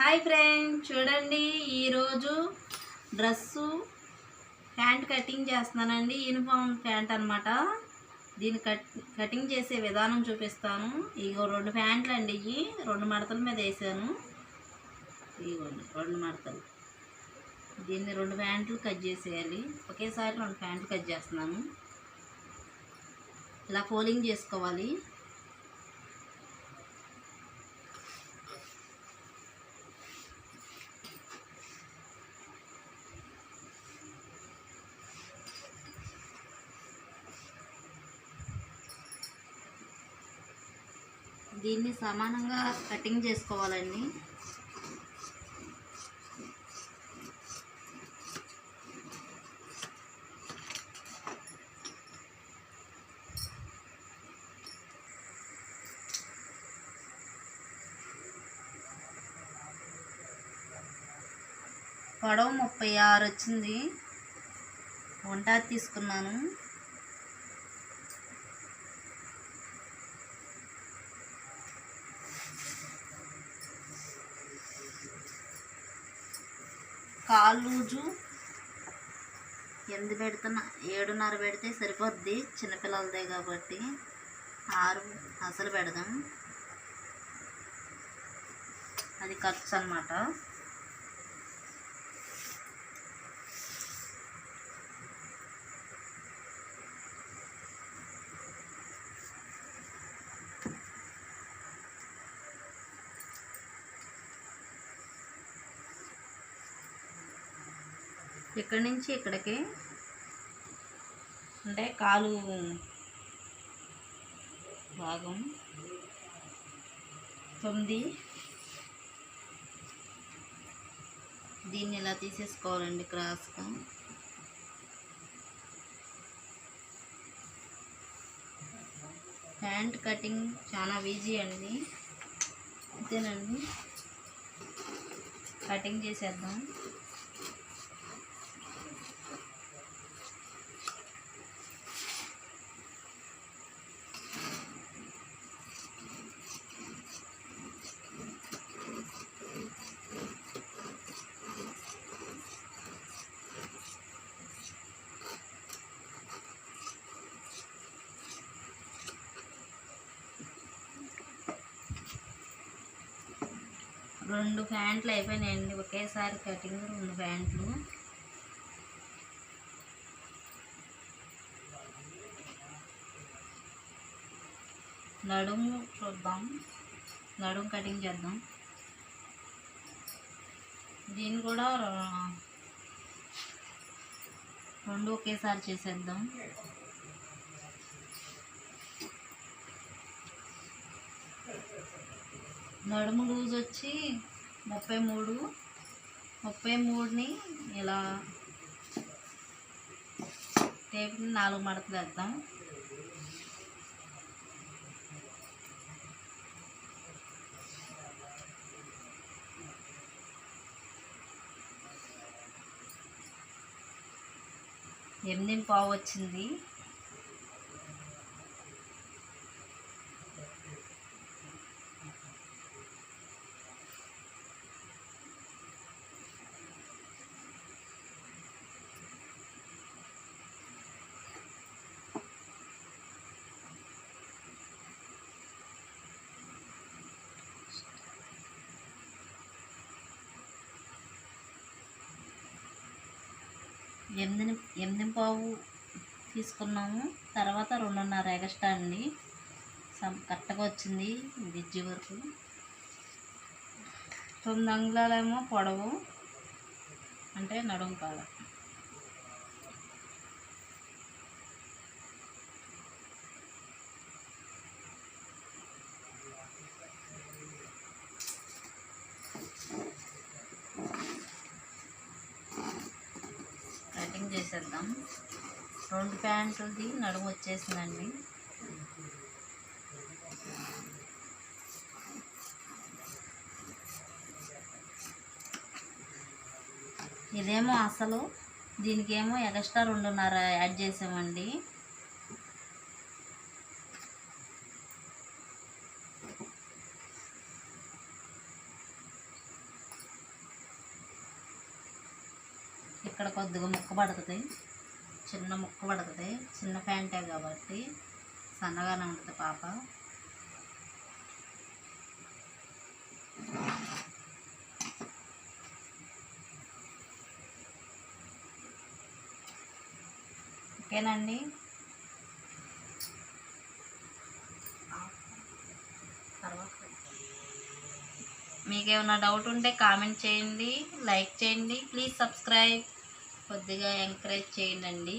Hi friend చూడండి ఈరోజు dress pant cutting చేస్తున్నానండి యూనిఫామ్ ప్యాంట్ అనమాట దీన్ని కట్ కటింగ్ చేసే విధానం చూపిస్తాను. ఇగో రెండు ప్యాంట్లు అండి ఇవి రెండు మడతల మీద వేసాను. ఇగోండి రెండు మడతలు. దీన్ని రెండు ప్యాంట్లు కట్ చేసేయాలి. ఒకేసారి రెండు ప్యాంట్లు కట్ చేస్తున్నాను. ఇలా ఫోలింగ్ చేసుకోవాలి. దీన్ని సమానంగా కటింగ్ చేసుకోవాలండి. పొడవు ముప్పై ఆరు వచ్చింది. వంట తీసుకున్నాను. కాలు ఎందు పెడుతున్నా ఏడున్నర పెడితే సరిపోద్ది చిన్నపిల్లలదే కాబట్టి. ఆరు అసలు పెడదాం. అది ఖర్చు అనమాట ఇక్కడి నుంచి ఇక్కడికి? అంటే కాలు భాగం తొమ్మిది. దీన్ని ఇలా తీసేసుకోవాలండి క్రాస్గా. ప్యాంట్ కటింగ్ చాలా ఈజీ అండి. అంతేనండి. కటింగ్ చేసేద్దాం. రెండు ప్యాంట్లు అయిపోయినాయండి. ఒకేసారి కటింగ్ రెండు ప్యాంట్లు నడుము చూద్దాం. నడుము కటింగ్ చేద్దాం. దీన్ని కూడా రెండు ఒకేసారి చేసేద్దాం. నడుము లూజ్ వచ్చి ముప్పై మూడు ముప్పై మూడుని ఇలా టేప్ని నాలుగు మడతలు వేద్దాం. ఎనిమిది పావు వచ్చింది. ఎనిమిది ఎనిమిది పావు తీసుకున్నాము. తర్వాత రెండున్నర ఎగస్ట్రా అండి. సమ్ కరెక్ట్గా వచ్చింది బిజ్జి వరకు. తొమ్మిది అంగుళాలేమో పొడవు. అంటే నడుము కాడ కటింగ్ చేసేద్దాం. రెండు ప్యాంట్లది నడుము వచ్చేసిందండి. ఇదేమో అసలు దీనికేమో ఎక్స్ట్రా రెండున్నర యాడ్ చేసామండి. ఇక్కడ కొద్దిగా ముక్క పడుతుంది. చిన్న ముక్క పడుతుంది. చిన్న ప్యాంటే కాబట్టి సన్నగానే ఉంటుంది పాప. ఓకేనండి? మీకేమైనా మీకు ఏమైనా డౌట్ ఉంటే కామెంట్ చేయండి లైక్ చేయండి ప్లీజ్ సబ్స్క్రైబ్. కొద్దిగా ఎంకరేజ్ చేయండి